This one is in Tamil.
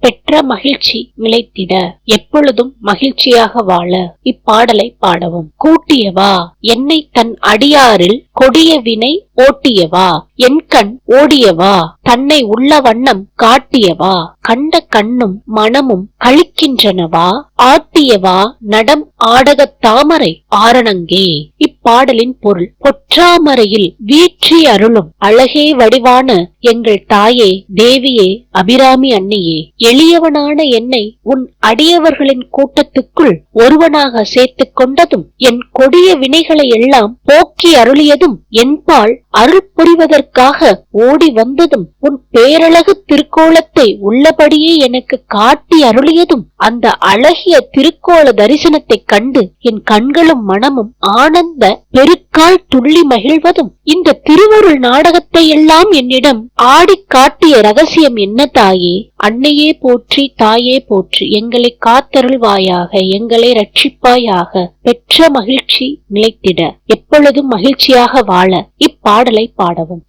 பெற்ற மகிழ்ச்சி நிலைத்திட எப்பொழுதும் மகிழ்ச்சியாக வாழ. இப்பாடலை பாடவும். கூட்டியவா? என்னை தன் அடியாரில் கொடிய வினை ஓட்டியவா? என் கண் ஓடியவா? தன்னை உள்ள வண்ணம் காட்டியவா? கண்ட கண்ணும் மனமும் கழிக்கின்றனவா ஆட்டியவா? நடம் ஆடகத் தாமரை ஆரணங்கே. இப்பாடலின் பொருள் பொற்றாமரையில் வீற்றி அருளும் அழகே வடிவான எங்கள் தாயே தேவியே அபிராமி அன்னையே. எளியவனான என்னை உன் அடியவர்களின் கூட்டத்துக்குள் ஒருவனாக சேர்த்துக் கொண்டதும் என் கொடிய வினைகளை எல்லாம் போக்கி அருளியதும் என்பால் அருள் புரிவதற்காக ஓடி வந்ததும் உன் பேரழகு திருக்கோலத்தை உள்ளபடியே எனக்கு காட்டி அருளியதும் அந்த அழகிய திருக்கோல தரிசனத்தைக் கண்டு என் கண்களும் மனமும் ஆனந்த பெருக்கால் துள்ளி மகிழ்வதும் இந்த திருவருள் நாடகத்தை எல்லாம் என்னிடம் ஆடிக் காட்டிய ரகசியம் என்ன தாயே? அன்னையே போற்றி தாயே போற்றி எங்களை காத்தருள்வாயாக எங்களை ரட்சிப்பாயாக. பெற்ற மகிழ்ச்சி நிலைத்திட எப்பொழுதும் மகிழ்ச்சியாக வாழ இப்பாடலை பாடவும்.